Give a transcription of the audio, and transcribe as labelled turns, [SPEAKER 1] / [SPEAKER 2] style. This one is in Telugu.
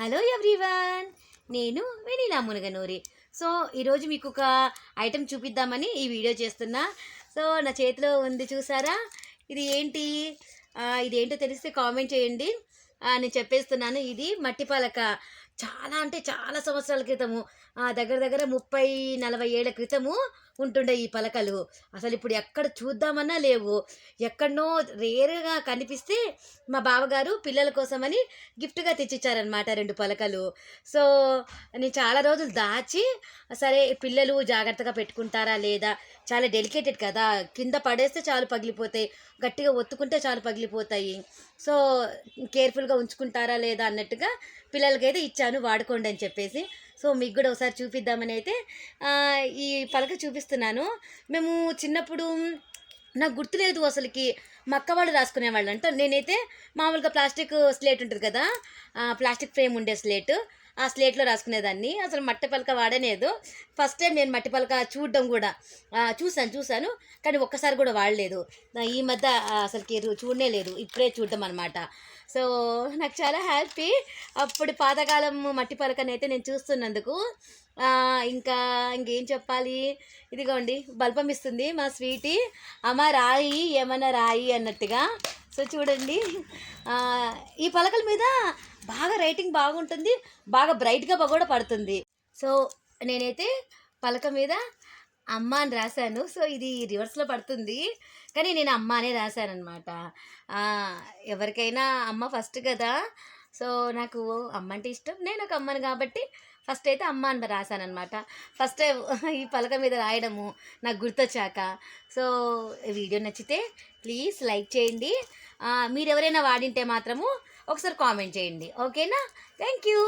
[SPEAKER 1] Hello everyone. నేను వెనీలా మునగనూరి. సో ఈరోజు మీకు ఒక ఐటెం చూపిద్దామని ఈ వీడియో చేస్తున్నా. సో నా చేతిలో ఉంది చూసారా? ఇది ఏంటి? ఇది ఏంటో తెలిస్తే కామెంట్ చేయండి. అని చెప్పేస్తున్నాను. ఇది మట్టి పలక. చాలా అంటే చాలా సంవత్సరాల క్రితము ఆ, దగ్గర దగ్గర ముప్పై నలభై ఏళ్ళ క్రితము ఉంటుండే ఈ పలకలు. అసలు ఇప్పుడు ఎక్కడ చూద్దామన్నా లేవు. ఎక్కడనో రేరుగా కనిపిస్తే మా బావగారు పిల్లల కోసమని గిఫ్ట్గా తెచ్చిచ్చారనమాట రెండు పలకలు. సో నేను చాలా రోజులు దాచి సరే పిల్లలు జాగ్రత్తగా పెట్టుకుంటారా లేదా? చాలా డెలికేటెడ్ కదా. కింద పడేస్తే చాలు పగిలిపోతాయి. గట్టిగా ఒత్తుకుంటే చాలు పగిలిపోతాయి. సో కేర్ఫుల్గా ఉంచుకుంటారా లేదా అన్నట్టుగా పిల్లలకైతే ఇచ్చాను వాడుకోండి అని చెప్పేసి. సో మీకు కూడా ఒకసారి చూపిద్దామని అయితే ఈ పలక చూపిస్తున్నాను. మేము చిన్నప్పుడు నాకు గుర్తులేదు అసలుకి మా అక్క వాళ్ళు రాసుకునేవాళ్ళు అంట నేనైతే మామూలుగా ప్లాస్టిక్ స్లేట్ ఉంటుంది కదా ప్లాస్టిక్ ఫ్రేమ్ ఉండే స్లేట్. ఆ స్లేట్లో రాసుకునేదాన్ని. అసలు మట్టి పలక వాడలేదు. ఫస్ట్ టైం నేను మట్టి పలక చూడడం కూడా. చూశాను చూశాను. కానీ ఒక్కసారి కూడా వాడలేదు. ఈ మధ్య అసలుకి చూడనే లేదు. ఇప్పుడే చూడడం అనమాట సో నాకు చాలా హ్యాపీ. అప్పుడు పాతకాలం మట్టి పలకనైతే నేను చూస్తున్నందుకు. ఇంకా ఇంకేం చెప్పాలి? ఇదిగోండి బల్పం ఇస్తుంది మా స్వీటీ. అమ్మ రాయి ఏమన్నా రాయి అన్నట్టుగా. సో చూడండి. ఈ పలకల మీద బాగా రైటింగ్ బాగుంటుంది బాగా బ్రైట్గా కూడా పడుతుంది. సో నేనైతే పలక మీద అమ్మ అని రాశాను. సో ఇది రివర్స్లో పడుతుంది. కానీ నేను అమ్మ అనే రాశాను అనమాట ఎవరికైనా అమ్మ ఫస్ట్ కదా. సో నాకు అమ్మ అంటే ఇష్టం. నేను ఒక అమ్మని కాబట్టి ఫస్ట్ అయితే అమ్మ అని రాశానమాట అనమాట ఫస్ట్ ఈ పలక మీద రాయడము నాకు గుర్తొచ్చాక. సో వీడియో నచ్చితే ప్లీజ్ లైక్ చేయండి. మీరు ఎవరైనా వాడింటే మాత్రము ఒకసారి కామెంట్ చేయండి. ఓకేనా థ్యాంక్ యూ